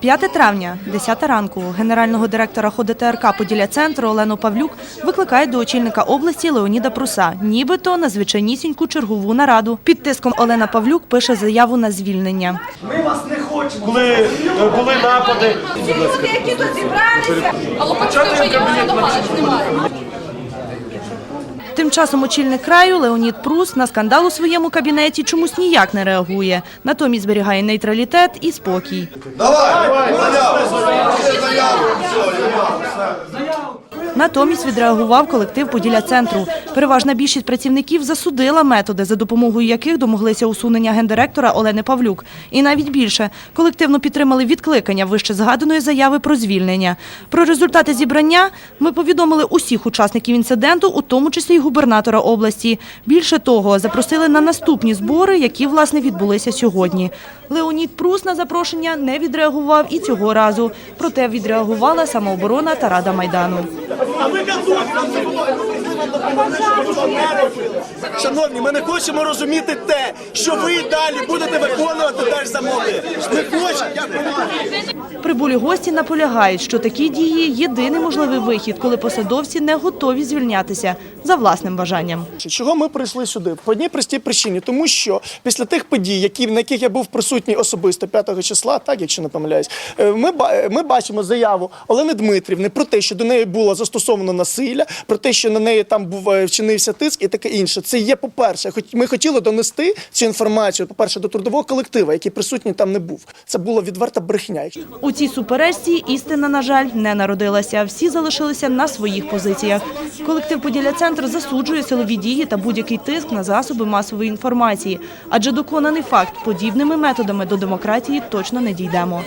5 травня, 10 ранку, генерального директора ХОДТРК Поділля Центру Олену Павлюк викликають до очільника області Леоніда Пруса, нібито на звичайнісіньку чергову нараду. Під тиском Олена Павлюк пише заяву на звільнення. Ми вас не хочемо. Коли е, були напади, Ці люди, які тут зібралися, а Лопачука вже немає. Тим часом очільник краю Леонід Прус на скандал у своєму кабінеті чомусь ніяк не реагує. Натомість зберігає нейтралітет і спокій. Давай, заяву, заяву, все, Натомість відреагував колектив Поділля центру. Переважна більшість працівників засудила методи, за допомогою яких домоглися усунення гендиректора Олени Павлюк. І навіть більше колективно підтримали відкликання вище згаданої заяви про звільнення. Про результати зібрання ми повідомили усіх учасників інциденту, у тому числі й губернатора області. Більше того, запросили на наступні збори, які власне відбулися сьогодні. Леонід Прус на запрошення не відреагував і цього разу. Проте відреагувала самооборона та Рада Майдану. Шановні, ми не хочемо розуміти те, що ви далі будете виконувати далі замовлення. Ми хочемо. Прибулі гості наполягають, що такі дії – єдиний можливий вихід, коли посадовці не готові звільнятися за власним бажанням. Чого ми прийшли сюди? По одній простій причині, тому що після тих подій, які, на яких я був присутній особисто 5 числа, так якщо не помиляюсь, е, ми, ба- ми бачимо заяву Олени Дмитрівни про те, що до неї було застосовано насилля, про те, що на неї там був е, вчинився тиск і таке інше. Це є, по-перше, хоч ми хотіли донести цю інформацію, по-перше, до трудового колектива, який присутній там не був. Це була відверта брехня. Цій суперечці істина, на жаль, не народилася. Всі залишилися на своїх позиціях. Колектив Поділля Центр засуджує силові дії та будь-який тиск на засоби масової інформації. Адже доконаний факт, подібними методами до демократії точно не дійдемо.